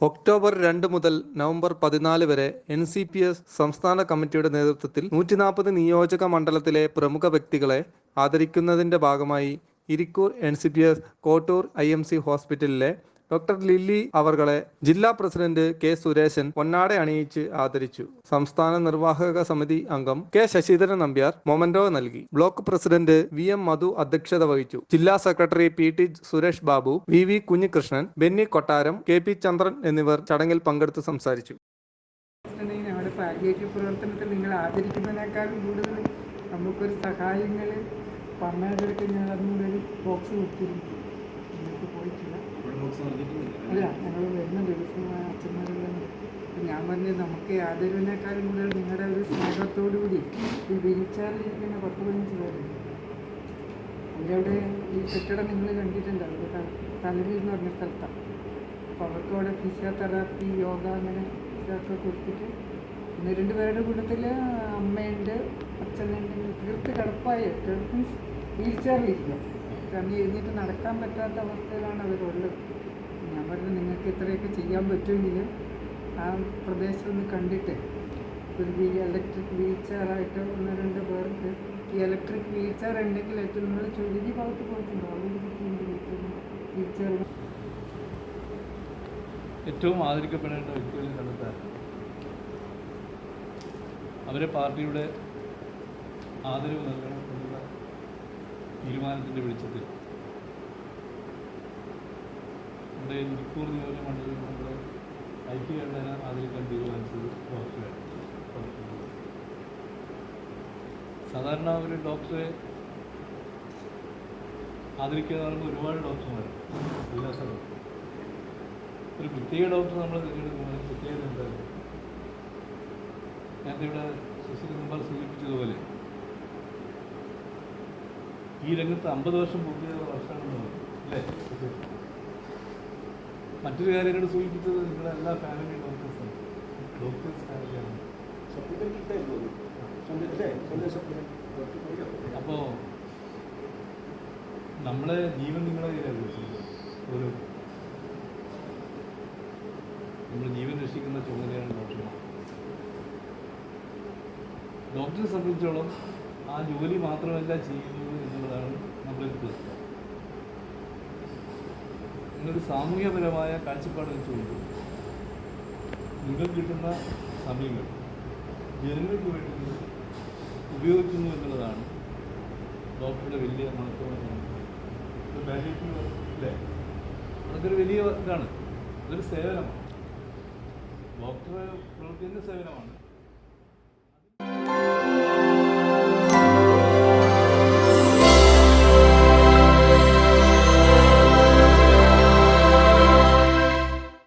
October രണ്ട് മുതൽ November പതിനാല് വരെ എൻ സി പി എസ് സംസ്ഥാന കമ്മിറ്റിയുടെ നേതൃത്വത്തിൽ നൂറ്റി നാൽപ്പത് നിയോജക മണ്ഡലത്തിലെ പ്രമുഖ വ്യക്തികളെ ആദരിക്കുന്നതിന്റെ ഭാഗമായി Irikkur N C P S Kottur I M C ഹോസ്പിറ്റലിലെ ഡോക്ടർ ലില്ലി അവർകളെ ജില്ലാ പ്രസിഡന്റ് കെ സുരേശൻ പൊന്നാട അണിയിച്ച് ആദരിച്ചു. സംസ്ഥാന നിർവാഹക സമിതി അംഗം കെ ശശിധരൻ നമ്പ്യാർ മൊമന്റോ നൽകി. Block president V M Madhu അധ്യക്ഷത വഹിച്ചു. ജില്ലാ secretary P T Suresh Babu V V Kunhikrishnan Benny Kottaram K P ചന്ദ്രൻ എന്നിവർ ചടങ്ങിൽ പങ്കെടുത്ത് സംസാരിച്ചു. നിങ്ങൾ കൂടുതൽ നമുക്കൊരു സഹായങ്ങൾ പറഞ്ഞാൽ ഒരു ബോക്സ് കൊടുത്തിരുന്നു നിങ്ങൾക്ക് പോയിട്ടില്ല അല്ല ഞങ്ങൾ വരുന്ന ദിവസം അച്ഛന്മാരെല്ലാം. ഞാൻ പറഞ്ഞത് നമുക്ക് ആദരവിനേക്കാളും കൂടുതൽ നിങ്ങളുടെ ഒരു സ്നേഹത്തോടു കൂടി ഈ വിരിച്ചാലിരിക്കുന്ന പത്ത് പതിനഞ്ച് പേരുണ്ട്. അവരവിടെ ഈ കെട്ടിടം നിങ്ങൾ കണ്ടിട്ടുണ്ട്. അവിടെ തലവിൽ എന്ന് പറഞ്ഞ സ്ഥലത്താണ് അപ്പോൾ അവർക്ക് അവിടെ ഫിസിയോതെറാപ്പി യോഗ അങ്ങനെ ഇതൊക്കെ കൊടുത്തിട്ട് ഒന്ന് രണ്ട് പേരുടെ കൂട്ടത്തിൽ അമ്മയുണ്ട് അച്ഛനുണ്ട്. തീർത്ത് കിടപ്പായ. മീൻസ് വീൽ ചെയറിലിരിക്കുക കാരണം എഴുന്നേറ്റ് നടക്കാൻ പറ്റാത്ത അവസ്ഥയിലാണ് അവരുള്ളത്. നിങ്ങൾക്ക് ഇത്രയൊക്കെ ചെയ്യാൻ പറ്റുമെങ്കിൽ ആ പ്രദേശം ഒന്ന് കണ്ടിട്ട് ഒരു വീ ഇലക്ട്രിക് വീൽ ചെയറായിട്ട് ഒന്ന് രണ്ട് പേർക്ക് ഈ ഇലക്ട്രിക് വീൽ ചെയർ ഉണ്ടെങ്കിൽ ഏറ്റവും നമ്മൾ ചുരുങ്ങി ഭാഗത്ത് പോയിട്ടുണ്ടോ? ഏറ്റവും ആദരിക്കപ്പെടേണ്ട വ്യക്തികളെ കണ്ടെത്താൻ അവരെ പാർട്ടിയുടെ ആദരവ് നൽകണം എന്നുള്ള തീരുമാനത്തിന്റെ വെളിച്ചത്തിൽ നമ്മുടെ ഇരിക്കൂർ നിയോജക മണ്ഡലത്തിൽ നമ്മുടെ ഐക്യകണ്ഠന ആദരിക്കാൻ തീരുമാനിച്ചത് ഡോക്ടറെ. സാധാരണ ഒരു ഡോക്ടറെ ആദരിക്കുക എന്ന് ഒരുപാട് ഡോക്ടർമാരുണ്ട്. എല്ലാ സ്ഥലവും ഒരു പ്രത്യേക ഡോക്ടർ നമ്മൾ തിരഞ്ഞെടുക്കുമ്പോൾ പ്രത്യേകത എന്തായാലും നേരത്തെ ഇവിടെ സുശീൽ കുമാർ സൂചിപ്പിച്ചതുപോലെ ഈ രംഗത്ത് അമ്പത് വർഷം പൂർത്തിയായ വർഷമാണെന്ന് പറഞ്ഞു അല്ലേ? മറ്റൊരു കാര്യം എന്നോട് സൂചിപ്പിച്ചത് നിങ്ങളുടെ എല്ലാ ഫാമിലി ഡോക്ടേഴ്സും ഡോക്ടേഴ്സ് ഫാമിലിയാണ് അപ്പോൾ നമ്മളെ ജീവൻ നിങ്ങളുടെ കയ്യിലാണ്. ഒരു നമ്മൾ ജീവൻ രക്ഷിക്കുന്ന ചുമതലയാണ് ഡോക്ടർമാർ ഡോക്ടറെ സംബന്ധിച്ചോളം ആ ജോലി മാത്രമല്ല ചെയ്യുന്നത് എന്നുള്ളതാണ് നമ്മളൊരു പ്രശ്നം. നിങ്ങളൊരു സാമൂഹ്യപരമായ കാഴ്ചപ്പാട് വെച്ചുകൊണ്ട് നിങ്ങൾക്ക് കിട്ടുന്ന സമയങ്ങൾ ജനങ്ങൾക്ക് വേണ്ടി ഉപയോഗിക്കുന്നു എന്നുള്ളതാണ് ഡോക്ടറുടെ വലിയ മഹത്വം പാലിയേറ്റീവ് അല്ലേ അതൊക്കെ ഒരു വലിയ ഇതാണ്. അതൊരു സേവനമാണ്. ഡോക്ടറെ പ്രവർത്തിക്കുന്ന സേവനമാണ്.